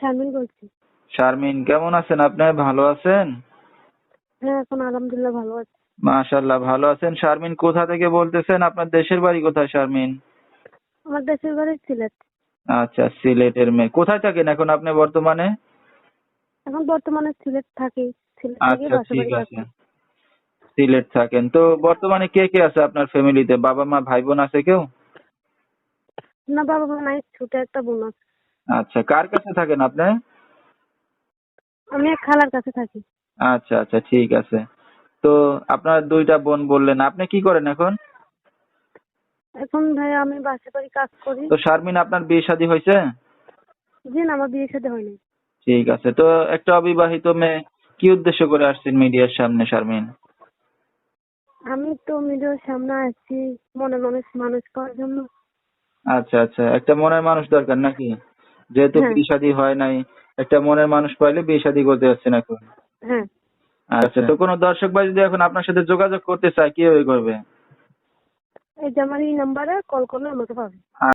শারমিন বলছি। শারমিন কেমন আছেন আপনি? ভালো আছেন? হ্যাঁ এখন আলহামদুলিল্লাহ ভালো আছি। মাশাল্লাহ ভালো আছেন। শারমিন কোথা থেকে বলতেছেন? আপনার দেশের বাড়ি কোথায় শারমিন? আমার দেশের বাড়ি সিলেট। আচ্ছা সিলেটের মেয়ে। কোথায় থাকেন এখন আপনি বর্তমানে? এখন বর্তমানে সিলেট থাকি। সিলেট থেকে আচ্ছা ঠিক আছে। সিলেট থাকেন। তো বর্তমানে কে কে আছে আপনার ফ্যামিলিতে বাবা মা ভাই বোন আছে কেউ? না বাবা মা নাই ছোট একটা বোন আছে। আচ্ছা কার কাছে থাকেন আপনি? আমি খালার কাছে থাকি। আচ্ছা আচ্ছা ঠিক আছে। তো আপনার দুইটা বোন বললেন আপনি কি করেন এখন? এখন ভাই আমি বাসা বাড়ি কাজ করি। তো শারমিন আপনার বিয়ে শাদী হয়েছে? জি না আমার বিয়ের সাথে হয়নি। ঠিক আছে তো একটা অবিবাহিত মেয়ে কি উদ্দেশ্য করে আসছেন মিডিয়ার সামনে শারমিন? আমি তো মিডিয়ার সামনে আসছি মনে মানুষ মানুষ করার জন্য। আচ্ছা আচ্ছা একটা মনের মানুষ দরকার নাকি? যেহেতু হ্যাঁ। বিয়ে শাদী হয় নাই একটা মনের মানুষ পাইলে বিয়ে শাদী করতে না এখন হ্যাঁ। আচ্ছা তো কোনো দর্শক ভাই যদি এখন আপনার সাথে যোগাযোগ করতে চায় কীভাবে করবে? এই যে আমার এই নাম্বারে কল করলে আমাকে পাবে।